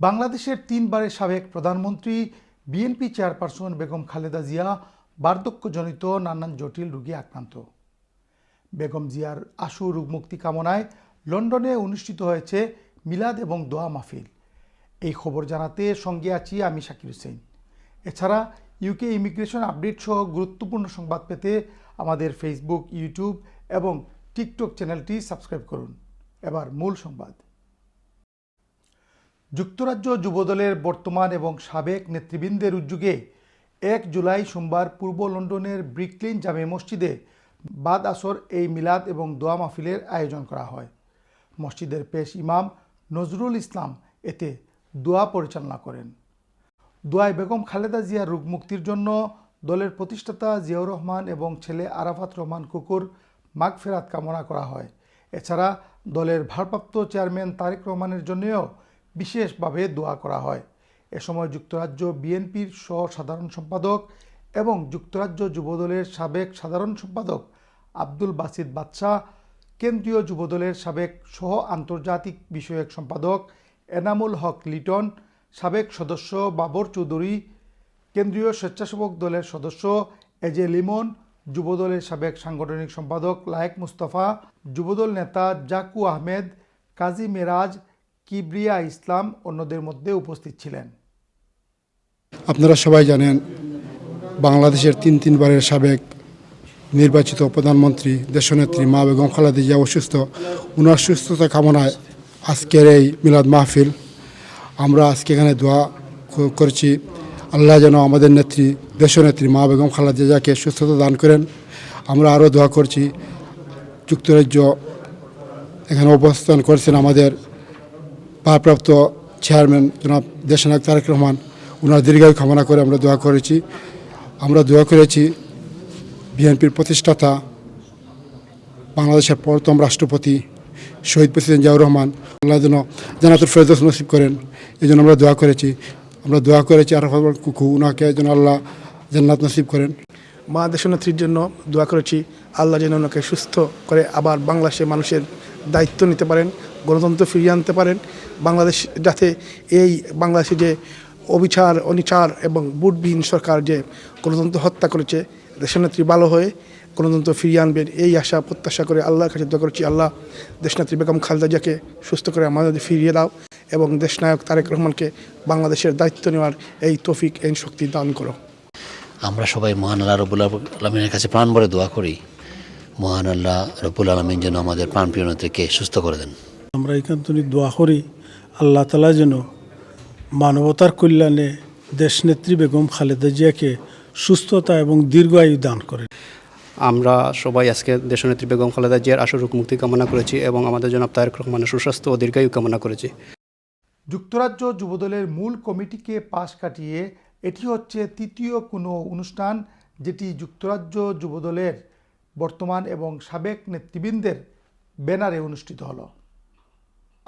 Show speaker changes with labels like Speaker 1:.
Speaker 1: বাংলাদেশের তিনবারের সাবেক প্রধানমন্ত্রী, বিএনপি চেয়ারপারসন বেগম খালেদা জিয়া, বার্ধক্যজনিত নানান জটিল রোগে আক্রান্ত। বেগম জিয়ার আশু রোগ মুক্তি কামনায় লন্ডনে অনুষ্ঠিত হয়েছে মিলাদ এবং দোয়া মাহফিল। এই খবর জানাতে সঙ্গে আছি আমি শাকির হোসেন। এছাড়া ইউকে ইমিগ্রেশন আপডেট সহ গুরুত্বপূর্ণ সংবাদ পেতে আমাদের ফেসবুক, ইউটিউব এবং টিকটক চ্যানেলটি সাবস্ক্রাইব করুন। এবার মূল সংবাদ। যুক্তরাজ্য যুবদলের বর্তমান এবং সাবেক নেতৃবৃন্দের উদ্যোগে এক জুলাই সোমবার পূর্ব লন্ডনের ব্রিকলিন জামে মসজিদে বাদ আসর, এই মিলাদ এবং দোয়া মাহফিলের আয়োজন করা হয়। মসজিদের পেশ ইমাম নজরুল ইসলাম এতে দোয়া পরিচালনা করেন। দোয়ায় বেগম খালেদা জিয়ার রোগ মুক্তির জন্য দলের প্রতিষ্ঠাতা জিয়াউর রহমান এবং ছেলে আরাফাত রহমান কুকুর মাগফেরাত কামনা করা হয়। এছাড়া দলের ভারপ্রাপ্ত চেয়ারম্যান তারেক রহমানের জন্যও বিশেষভাবে দোয়া করা হয়। এ সময় যুক্তরাজ্য বিএনপির সহ সাধারণ সম্পাদক এবং যুক্তরাজ্য যুবদলের সাবেক সাধারণ সম্পাদক আব্দুল বাসিদ বাদশাহ, কেন্দ্রীয় যুবদলের সাবেক সহ আন্তর্জাতিক বিষয়ক সম্পাদক এনামুল হক লিটন, সাবেক সদস্য বাবর চৌধুরী, কেন্দ্রীয় স্বেচ্ছাসেবক দলের সদস্য এজে লিমন, যুবদলের সাবেক সাংগঠনিক সম্পাদক লায়েক মুস্তফা, যুবদল নেতা জাকু আহমেদ, কাজী মেরাজ কিবরিয়া ইসলাম অন্যদের মধ্যে উপস্থিত ছিলেন।
Speaker 2: আপনারা সবাই জানেন, বাংলাদেশের তিন তিনবারের সাবেক নির্বাচিত প্রধানমন্ত্রী, দেশনেত্রী মা বেগম খালেদা অসুস্থ। ওনার সুস্থতা কামনায় আজকের এই মিলাদ মাহফিল। আমরা আজকে এখানে দোয়া করেছি, আল্লাহ যেন আমাদের নেত্রী, দেশনেত্রী মা বেগম খালেদা সুস্থতা দান করেন। আমরা আরও দোয়া করছি, যুক্তরাজ্য এখানে অবস্থান করছেন আমাদের ভারপ্রাপ্ত চেয়ারম্যান জনাব দেশনায়ক তারেক রহমান ওনার দীর্ঘায়ু কামনা করে আমরা দোয়া করেছি। আমরা দোয়া করেছি বিএনপির প্রতিষ্ঠাতা, বাংলাদেশের প্রথম রাষ্ট্রপতি শহীদ প্রেসিডেন্ট জিয়াউর রহমান, আল্লাহ যেন জানাতুল ফেরদৌস নসিব করেন। এই জন্য আমরা দোয়া করেছি। আমরা দোয়া করেছি আরফাত কুকু ওনাকে যেন আল্লাহ জান্নাত নসিব করেন।
Speaker 3: মা দেশনেত্রীর জন্য দোয়া করেছি, আল্লাহ যেন ওনাকে সুস্থ করে আবার বাংলাদেশের মানুষের দায়িত্ব নিতে পারেন। গণতন্ত্র ফিরিয়ে আনতে পারেন। বাংলাদেশ যাতে এই বাংলাদেশে যে অবিচার, অনিচার এবং বুটবিহীন সরকার যে গণতন্ত্র হত্যা করেছে দেশনেত্রী ভালো হয়ে গণতন্ত্র ফিরিয়ে আনবেন এই আশা, প্রত্যাশা করে আল্লাহর কাছে দোয়া করছি। আল্লাহ দেশনেত্রী বেগম খালেদা জিয়াকে সুস্থ করে আমাদের ফিরিয়ে দাও এবং দেশনায়ক তারেক রহমানকে বাংলাদেশের দায়িত্ব নেওয়ার এই তফিক, এই শক্তি দান করো।
Speaker 4: আমরা সবাই মহান আল্লাহ রবুল আলমিনের কাছে প্রাণ ভরে দোয়া করি। মহান আল্লাহ রবুল আলমিন যেন আমাদের প্রাণপ্রিয় নেত্রীকে সুস্থ করে দেন।
Speaker 5: আমরা এখান থেকে দোয়া করি আল্লাহ তালা যেন মানবতার কল্যাণে দেশনেত্রী বেগম খালেদা জিয়াকে সুস্থতা এবং দীর্ঘায়ু দান করেন।
Speaker 6: আমরা সবাই আজকে দেশনেত্রী বেগম খালেদা জিয়ার আশুরূপ মুক্তি কামনা করেছি এবং আমাদের জনাব তারেক রহমানের সুস্বাস্থ্য ও দীর্ঘায়ু কামনা করেছি।
Speaker 1: যুক্তরাজ্য যুবদলের মূল কমিটিকে পাশ কাটিয়ে এটি হচ্ছে তৃতীয় কোনো অনুষ্ঠান যেটি যুক্তরাজ্য যুবদলের বর্তমান এবং সাবেক নেতৃবৃন্দের ব্যানারে অনুষ্ঠিত হলো।